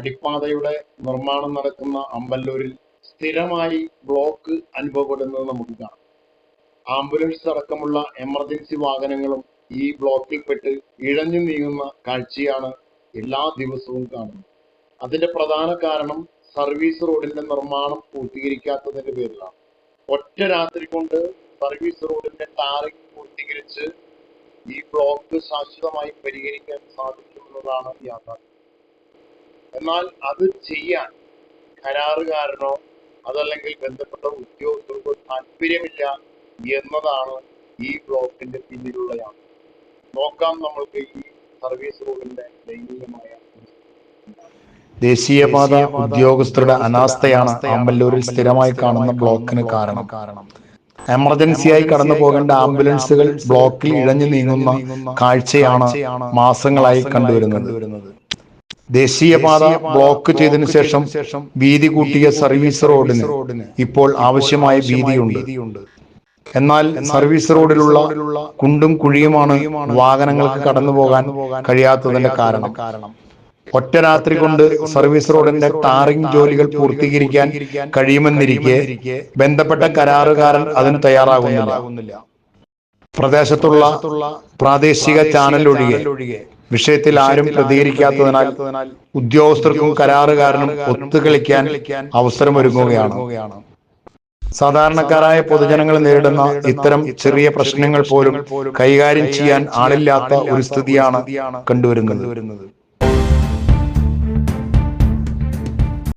അടിപ്പാതയുടെ നിർമ്മാണം നടക്കുന്ന അമ്പല്ലൂരിൽ സ്ഥിരമായി ബ്ലോക്ക് അനുഭവപ്പെടുന്നത് നമുക്ക് കാണാം. ആംബുലൻസ് അടക്കമുള്ള എമർജൻസി വാഹനങ്ങളും ഈ ബ്ലോക്കിൽപ്പെട്ട് ഇഴഞ്ഞു നീങ്ങുന്ന കാഴ്ചയാണ് എല്ലാ ദിവസവും കാണുന്നത്. അതിന്റെ പ്രധാന കാരണം സർവീസ് റോഡിന്റെ നിർമ്മാണം പൂർത്തീകരിക്കാത്തതിന്റെ പേരിലാണ്. ഒറ്റ രാത്രി കൊണ്ട് സർവീസ് റോഡിന്റെ ടാറിംഗ് പൂർത്തീകരിച്ച് ഈ ബ്ലോക്ക് ശാശ്വതമായി പരിഹരിക്കാൻ സാധിക്കുമെന്നതാണ് യാഥാർത്ഥ്യം. എന്നാൽ അത് ചെയ്യാൻ കരാറുകാരനോ അതല്ലെങ്കിൽ ബന്ധപ്പെട്ട ഉദ്യോഗസ്ഥർക്കോ താല്പര്യമില്ല എന്നതാണ് ഈ ബ്ലോക്കിന്റെ പിന്നിലുള്ള യാത്ര നോക്കാം നമ്മൾക്ക് ഈ സർവീസ് റോഡിന്റെ ദയനീയമായ ദേശീയപാത ഉദ്യോഗസ്ഥരുടെ അനാസ്ഥയാണ് ആമ്പല്ലൂരിൽ സ്ഥിരമായി കാണുന്ന ബ്ലോക്കിന് കാരണം. എമർജൻസിയായി കടന്നു പോകേണ്ട ആംബുലൻസുകൾ ബ്ലോക്കിൽ ഇഴഞ്ഞു നീങ്ങുന്ന കാഴ്ചയാണ് മാസങ്ങളായി കണ്ടുവരുന്നത്. ദേശീയപാത ബ്ലോക്ക് ചെയ്തതിനു ശേഷം വീതി കൂട്ടിയ സർവീസ് റോഡിന് ഇപ്പോൾ ആവശ്യമായ വീതിയുണ്ട്. എന്നാൽ സർവീസ് റോഡിലുള്ള കുണ്ടും കുഴിയുമാണ് വാഹനങ്ങൾക്ക് കടന്നു പോകാൻ കഴിയാത്തതിന്റെ കാരണം. ഒറ്റ രാത്രി കൊണ്ട് സർവീസ് റോഡിന്റെ ടാറിംഗ് ജോലികൾ പൂർത്തീകരിക്കാൻ കഴിയുമെന്നിരിക്കെ ബന്ധപ്പെട്ട കരാറുകാരൻ അതിന് തയ്യാറാകുന്നില്ല. പ്രദേശത്തുള്ള പ്രാദേശിക ചാനൽ ഒഴികെ വിഷയത്തിൽ ആരും പ്രതികരിക്കാത്തതിനാൽ ഉദ്യോഗസ്ഥർക്കും കരാറുകാരനും ഒത്തുകളിക്കാൻ അവസരമൊരുങ്ങുകയാണ് സാധാരണക്കാരായ പൊതുജനങ്ങൾ നേരിടുന്ന ഇത്തരം ചെറിയ പ്രശ്നങ്ങൾ പോലും കൈകാര്യം ചെയ്യാൻ ആളില്ലാത്ത ഒരു സ്ഥിതിയാണ് കണ്ടുവരുന്നത്.